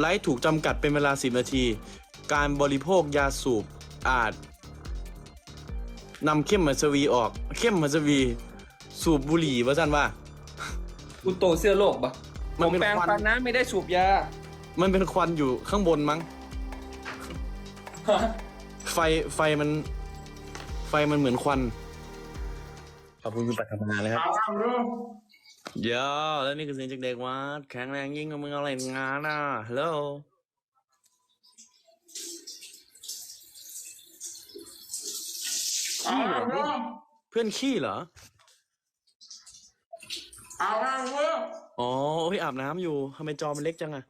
ไลฟ์ถูกจำกัดเป็นเวลา 10 นาที การบริโภคยาสูบอาจนำเข้มมัสวีออก เข้มมัสวี สูบบุหรี่ว่าสั้นว่าอุโตเสื้อโลกปะมัผนมเป็นแปลงควันฟันนะไม่ได้สูบยา มันเป็นควันอยู่ข้างบนมั้ง ไฟไฟมัน ไฟมันเหมือนควัน ขอบคุณคุณปัทมนาเลยครับ เดี๋ยวแล้วนี่คือเสียงจากเด็กวัดแข็งแรงยิ่งกว่ามึงเอาอะไรงานอะฮัลโหลขี้เหรอเพื่อนขี้เหรอ เอาเอาเว้ยอ๋อเฮ้ยอาบน้ำอยู่ทำไมจอมันเล็กจังอะ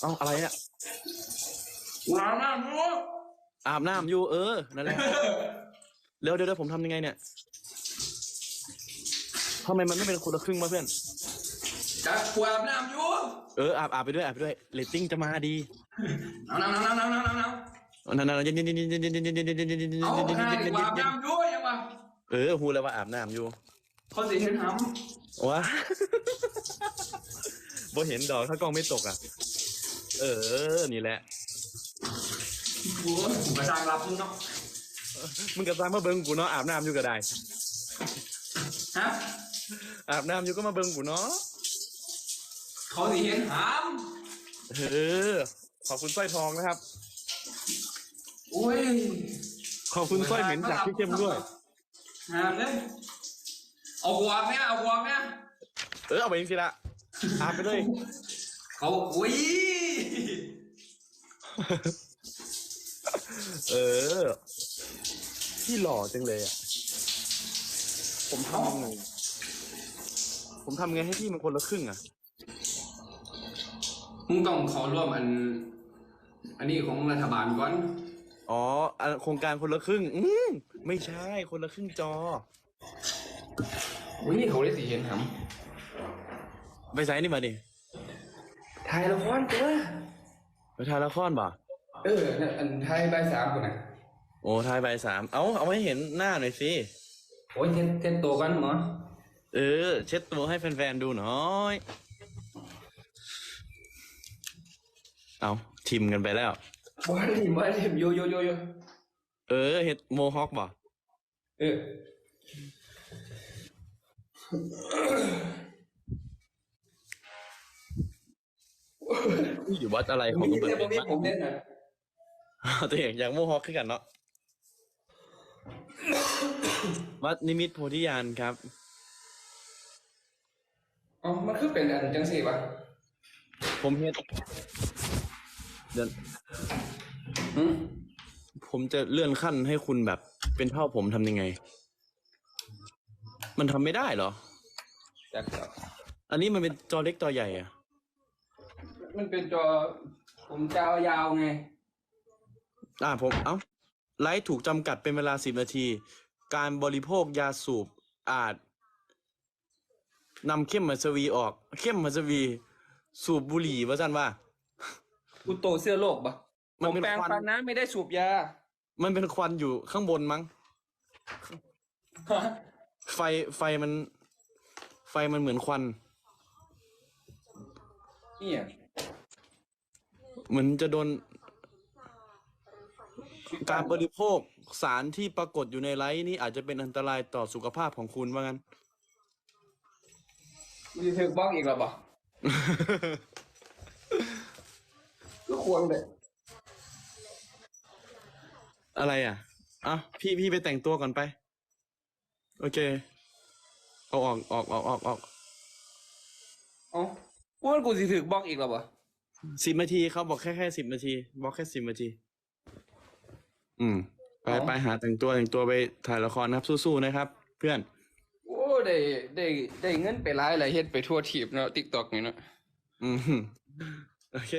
เอ้าอะไรอะเอาเอาเว้ยอาบน้ำอยู่เออนั่นแหละเร็วเดี๋ยวเดี๋ยวผมทำยังไงเนี่ย ทำไมมันไม่เป็นคนละครึ่งวะเพื่อน จับขวบน้ำอยู่เอออาบอาบไปด้วยอาบไปด้วยเรตติ้งจะมาดีเอาน้ำน้ำน้ำน้ำน้ำน้ำนั่นนั่นเย็นเย็นเย็นเย็นเย็นเย็นเย็นเย็นเย็นเย็นเย็นเย็นเย็นเย็นเย็นเย็นเอาเย็นหาเย็นดีเย็นกว่าเย็นน้ำอยู่ยังวะเออฮูแล้วว่าอาบน้ำอยู่เขาสิเห็นหว้าบ่เห็นดอกถ้ากล้องไม่ตกอะ เออ นี่แหละำโอ้ยผมกระจางรับมึงเนาะมึงกับตามมาเบิ้งกูเนาะอาบน้ำอยู่ก็ได้ ฮะ อาบน้ำอยู่ก็มาเบิ้งกูเนาะเขาสิเห็นหเออขอบคุณสร้อยทองนะครับำโอ้ยขอบคุณสร้อยเหม็นจากพี่เข้มด้วยหามเลยเอาหัวแม่เอาหัวแม่เออเอาไปจริงๆละอาบไปเลยเขาอุ้ยเออ พี่หล่อจังเลยอะผมทำยังไง ผมทำไงให้พี่มันคนละครึ่งอะ มึงต้องเขาร่วมอัน อันนี้ของรัฐบาลก่อน อ๋ออันโครงการคนละครึ่ง อืมไม่ใช่คนละครึ่งจอ อุ้ยเขาได้สิเห็นหไปใส่นี่มาดิำถ่ายละครตัวไปถ่ายละครบ่ะเออนั่นอันถ่ายใบายสามคนน่ะโอ้ถ่ายใบสาม เอาเอาให้เห็นหน้าหน่อยสิ โอ้ยเทนเทนโตกันหมอ เออ เช็ดตัวให้แฟนๆดูหน่อย เอาทิมกันไปแล้ว บ้านนี่บ้านนี่โยโยโยโยเออเฮ็ดโมฮอคบ่ะเอออยู่วัดอะไรของมีเบิแต่ร์ผมมีผมเล่นน่ะตัวเองอยากโมฮอคขึ้นกันเนาะวัดนิมิตโพธิญาณครับ อ๋อมันคือเป็นอันจังสี่ปะผมเฮ็ดเดี๋ยวหืมผมจะเลื่อนขั้นให้คุณแบบ เป็นเท่าผมทำยังไง มันทำไม่ได้เหรอจักเจ้าอันนี้มันเป็นจอเล็กจอใหญ่อะมันเป็นจอผมจะเอายาวไง อ่าผม เอ้า ไลฟ์ถูกจำกัดเป็นเวลาสิบนาที การบริโภคยาสูบอาจ นำเข้มมัสวีออก เข้มมัสวี สูบบุหรี่ว่าสั้นว่าอุโตเสื้อโลกปะมัผนมเป็นแปลงควันฟันนะไม่ได้สูบยา มันเป็นควันอยู่ข้างบนมั้ง ไฟไฟมัน ไฟมันเหมือนควันนี่อะเหมือนจะโดนการบริโภคสารที่ปรากฏอยู่ในไลฟ์นี้อาจจะเป็นอันตรายต่อสุขภาพของคุณว่างั้น มีถึกบ้องอีกแล้วปะก็ควรเลยอะไรอะอะพี่พี่ไปแต่งตัวก่อนไป โอเค เอาออกออกออกออกออกเอ๋อว่ากูสิถึกบ้องอีกแล้วปะสิบนาทีเขาบอกแค่แค่สิบนาที บอกแค่สิบนาที อืม ไปไปหาแต่งตัวแต่งตัวไปถ่ายละครนะครับสู้ๆนะครับ เพื่อนโอ้ ได้ได้ได้เงินไปหลายหลายเฮ็ดไปทั่วทีบเนาะติ๊กต็อกนี่เนาะอืมโอเค